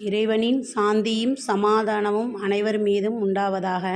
இறைவனின் சாந்தியும் சமாதானமும் அனைவர் மீதும் உண்டாவதாக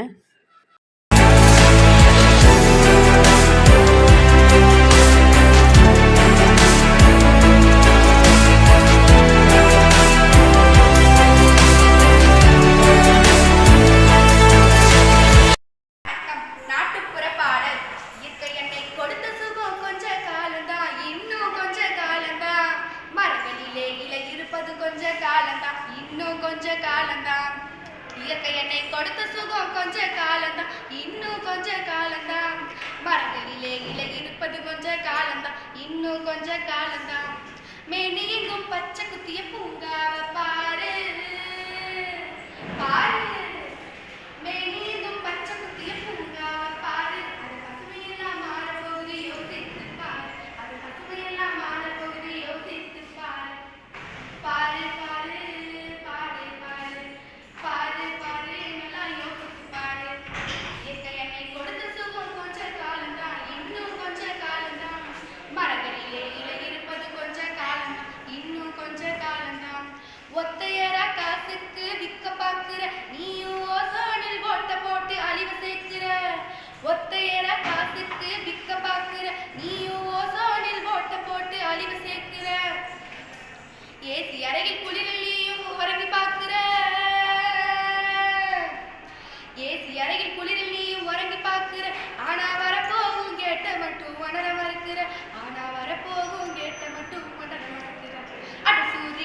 கொடுத்த சுகம் கொஞ்ச காலம்தான். இன்னும் கொஞ்ச காலம்தான். மரங்களிலே இலை இருப்பது கொஞ்ச காலம்தான். இன்னும் கொஞ்ச காலம்தான். மே நீங்கும் பச்சை குத்திய பூங்காவ பாரு. பாரு.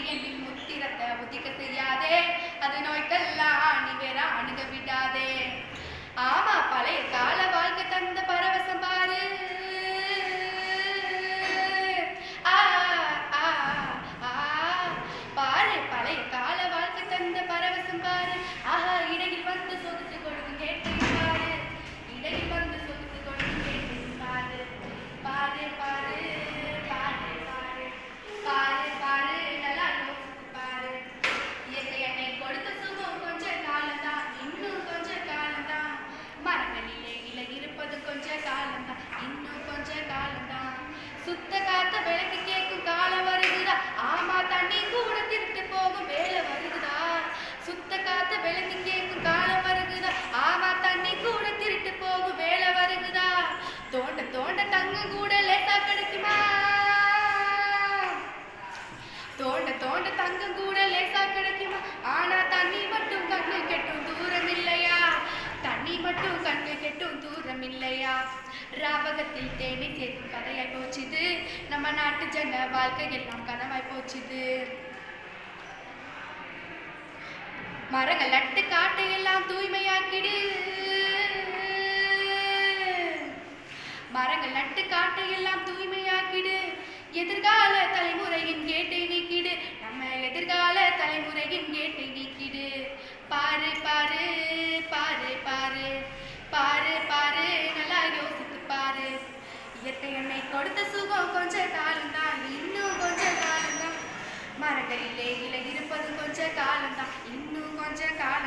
என்னை முத்திரத்தை உதிக்க செய்யாதே அது நோய்க்கெல்லாம் இல்லையா? ராபகத்தில் தேடி தேடும் கதையாய் போச்சுது. நம்ம நாட்டு ஜன வாழ்க்கை எல்லாம் கனவாய் போச்சுது. மரங்கள் நட்டு காட்டை எல்லாம் தூய்மையாக்கிடு. மரங்கள் நட்டு காட்டை எல்லாம் தூய்மையாக்கிடு. எதிர்கால தலைமுறையின் கேட்டை நீக்கிடு. நம்ம எதிர்கால தலைமுறையின் கேட்டை நீக்கிடு. இயற்கை என்னை கொடுத்த சுகம் கொஞ்ச காலம்தான். இன்னும் கொஞ்ச காலம்தான். மரங்களிலே இலை இருப்பது கொஞ்ச காலம்தான். இன்னும் கொஞ்ச காலம்